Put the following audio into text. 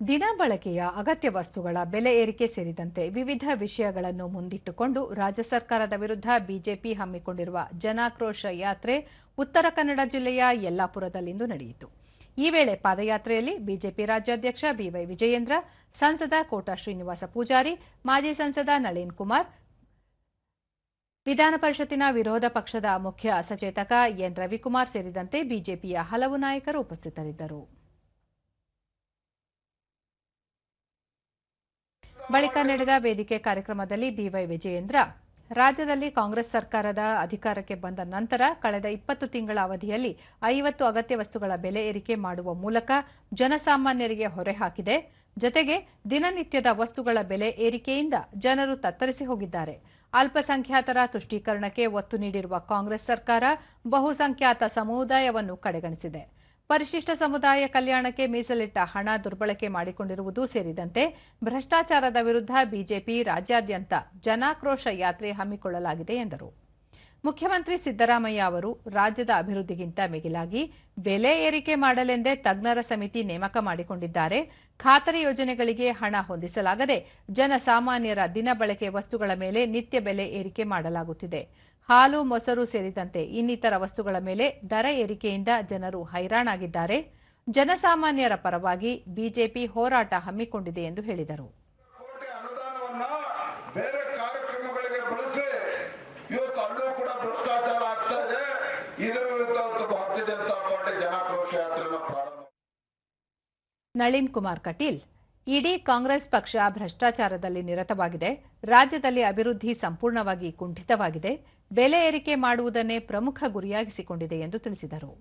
ದಿನಬಳಕೆಯ ಅಗತ್ಯ ವಸ್ತುಗಳ ಬೆಲೆ ಏರಿಕೆ ಸೇರಿದಂತೆ ವಿವಿಧ ವಿಷಯಗಳನ್ನು ಮುಂದಿಟ್ಟುಕೊಂಡು ರಾಜ್ಯ ಸರ್ಕಾರದ ವಿರುದ್ಧ ಬಿಜೆಪಿ ಹಮ್ಮಿಕೊಂಡಿರುವ ಜನಾಕ್ರೋಶ ಯಾತ್ರೆ ಉತ್ತರ ಕನ್ನಡ ಜಿಲ್ಲೆಯ ಯಲ್ಲಾಪುರದಲ್ಲಿಂದು ನಡೆಯಿತು. ಈ ವೇಳೆ ಪಾದಯಾತ್ರೆಯಲ್ಲಿ ಬಿಜೆಪಿ ರಾಜ್ಯಾಧ್ಯಕ್ಷ ಬಿವೈ ವಿಜಯೇಂದ್ರ, ಸಂಸದ ಕೋಟಾ ಶ್ರೀನಿವಾಸ ಪೂಜಾರಿ, ಮಾಜಿ ಸಂಸದ ನಳಿನ್ ಕುಮಾರ್, ವಿಧಾನ ಪರಿಷತ್ತಿನ ವಿರೋಧ ಪಕ್ಷದ ಮುಖ್ಯ ಸಚೇತಕ ಎನ್ ರವಿಕುಮಾರ್ ಸೇರಿದಂತೆ ಬಿಜೆಪಿಯ ಹಲವು ನಾಯಕರು ಉಪಸ್ಥಿತರಿದ್ದರು. ಬಳಿಕ ನಡೆದ ವೇದಿಕೆ ಕಾರ್ಯಕ್ರಮದಲ್ಲಿ ಬಿವೈ ವಿಜಯೇಂದ್ರ. ರಾಜ್ಯದಲ್ಲಿ ಕಾಂಗ್ರೆಸ್ ಸರ್ಕಾರದ ಅಧಿಕಾರಕ್ಕೆ ಬಂದ ನಂತರ ಕಳೆದ ಇಪ್ಪತ್ತು ತಿಂಗಳ ಅವಧಿಯಲ್ಲಿ ಐವತ್ತು ಅಗತ್ಯ ವಸ್ತುಗಳ ಬೆಲೆ ಏರಿಕೆ ಮಾಡುವ ಮೂಲಕ ಜನಸಾಮಾನ್ಯರಿಗೆ ಹೊರೆ ಹಾಕಿದೆ. ಜತೆಗೆ ದಿನನಿತ್ಯದ ವಸ್ತುಗಳ ಬೆಲೆ ಏರಿಕೆಯಿಂದ ಜನರು ತತ್ತರಿಸಿ ಹೋಗಿದ್ದಾರೆ. ಅಲ್ಪಸಂಖ್ಯಾತರ ತುಷ್ಟೀಕರಣಕ್ಕೆ ಒತ್ತು ನೀಡಿರುವ ಕಾಂಗ್ರೆಸ್ ಸರ್ಕಾರ ಬಹುಸಂಖ್ಯಾತ ಸಮುದಾಯವನ್ನು ಕಡೆಗಣಿಸಿದೆ. ಪರಿಶಿಷ್ಟ ಸಮುದಾಯ ಕಲ್ಯಾಣಕ್ಕೆ ಮೀಸಲಿಟ್ಟ ಹಣ ದುರ್ಬಳಕೆ ಮಾಡಿಕೊಂಡಿರುವುದು ಸೇರಿದಂತೆ ಭ್ರಷ್ಟಾಚಾರದ ವಿರುದ್ಧ ಬಿಜೆಪಿ ರಾಜ್ಯಾದ್ಯಂತ ಜನಾಕ್ರೋಶ ಯಾತ್ರೆ ಹಮ್ಮಿಕೊಳ್ಳಲಾಗಿದೆ ಎಂದರು. ಮುಖ್ಯಮಂತ್ರಿ ಸಿದ್ದರಾಮಯ್ಯ ಅವರು ರಾಜ್ಯದ ಅಭಿವೃದ್ಧಿಗಿಂತ ಮಿಗಿಲಾಗಿ ಬೆಲೆ ಏರಿಕೆ ಮಾಡಲೆಂದೇ ತಜ್ಞರ ಸಮಿತಿ ನೇಮಕ ಮಾಡಿಕೊಂಡಿದ್ದಾರೆ. ಖಾತರಿ ಯೋಜನೆಗಳಿಗೆ ಹಣ ಹೊಂದಿಸಲಾಗದೆ ಜನಸಾಮಾನ್ಯರ ದಿನಬಳಕೆ ವಸ್ತುಗಳ ಮೇಲೆ ನಿತ್ಯ ಬೆಲೆ ಏರಿಕೆ ಮಾಡಲಾಗುತ್ತಿದೆ. ಹಾಲು, ಮೊಸರು ಸೇರಿದಂತೆ ಇನ್ನಿತರ ವಸ್ತುಗಳ ಮೇಲೆ ದರ ಏರಿಕೆಯಿಂದ ಜನರು ಹೈರಾಣಾಗಿದ್ದಾರೆ. ಜನಸಾಮಾನ್ಯರ ಪರವಾಗಿ ಬಿಜೆಪಿ ಹೋರಾಟ ಹಮ್ಮಿಕೊಂಡಿದೆ ಎಂದು ಹೇಳಿದರು. ಅಲ್ಲೂ ಕೂಡ ಭ್ರಷ್ಟಾಚಾರ ಆಗ್ತಾ ಇದೆ. ಇದರ ವಿರುದ್ಧ ಭಾರತೀಯ ಜನತಾ ಪಾರ್ಟಿ ಜನಾಕ್ರೋಶ ಯಾತ್ರೆಯನ್ನು ಪ್ರಾರಂಭ ನಳಿನ್ ಕುಮಾರ್ ಕಟೀಲ್ ಇಡೀ ಕಾಂಗ್ರೆಸ್ ಪಕ್ಷ ಭ್ರಷ್ಟಾಚಾರದಲ್ಲಿ ನಿರತವಾಗಿದೆ. ರಾಜ್ಯದಲ್ಲಿ ಅಭಿವೃದ್ಧಿ ಸಂಪೂರ್ಣವಾಗಿ ಕುಂಠಿತವಾಗಿದೆ. ಬೆಲೆ ಏರಿಕೆ ಮಾಡುವುದನ್ನೇ ಪ್ರಮುಖ ಗುರಿಯಾಗಿಸಿಕೊಂಡಿದೆ ಎಂದು ತಿಳಿಸಿದರು.